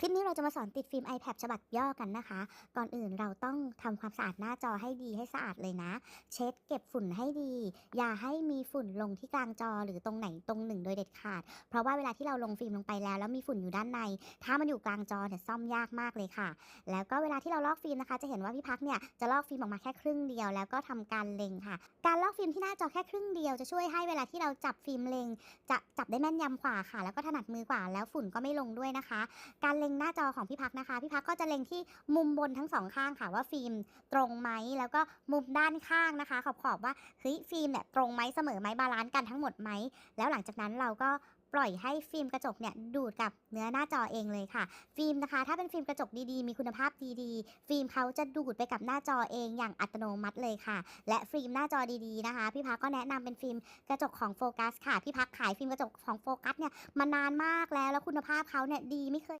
คลิปนี้เราจะมาสอนติดฟิล์ม iPad ฉบับย่อกันนะคะ ก่อนอื่นเราต้องทำความสะอาดหน้าจอให้ดีให้สะอาดเลยนะ เช็ดเก็บฝุ่นให้ดี อย่าให้มีฝุ่นลงที่กลางจอหรือตรงไหนตรงหนึ่งโดยเด็ดขาด เพราะว่าเวลาที่เราลงฟิล์มลงไปแล้วแล้วมีฝุ่นอยู่ด้านใน ถ้ามันอยู่กลางจอเนี่ยซ่อมยากมากเลยค่ะ แล้วก็เวลาที่เราลอกฟิล์มนะคะ จะเห็นว่าพี่พักเนี่ยจะลอกฟิล์มออกมาแค่ครึ่งเดียว แล้วก็ทำการเล็งค่ะ การลอกฟิล์มที่หน้าจอแค่ครึ่งเดียวจะช่วยให้เวลาที่เราจับฟิล์มเล็ง จะจับได้แม่นยำกว่าค่ะ แล้วก็ถนัดมือกว่าแล้วฝุ่นก็ไม่ลงด้วยนะคะ การเล็งหน้าจอของพี่พักนะคะ พี่พักก็จะเล็งที่มุมบนทั้งสองข้างค่ะว่าฟิล์มตรงไหมแล้วก็มุมด้านข้างนะคะ ขอบขอบว่าเฮ้ยฟิล์มเนี่ยตรงไหมเสมอไหมบาลานซ์กันทั้งหมดไหมแล้วหลังจากนั้นเราก็ปล่อยให้ฟิล์มกระจกเนี่ยดูดกับเนื้อหน้าจอเองเลยค่ะ ฟิล์มนะคะ ถ้าเป็นฟิล์มกระจกดีๆ มีคุณภาพดีๆ ฟิล์มเขาจะดูดไปกับหน้าจอเองอย่างอัตโนมัติเลยค่ะ และฟิล์มหน้าจอดีๆนะคะ พี่พักก็แนะนำเป็นฟิล์มกระจกของโฟกัสค่ะ พี่พักขายฟิล์มกระจกของโฟกัสเนี่ยมานานมากแล้วแล้วคุณภาพเขาเนี่ยดีไม่เคย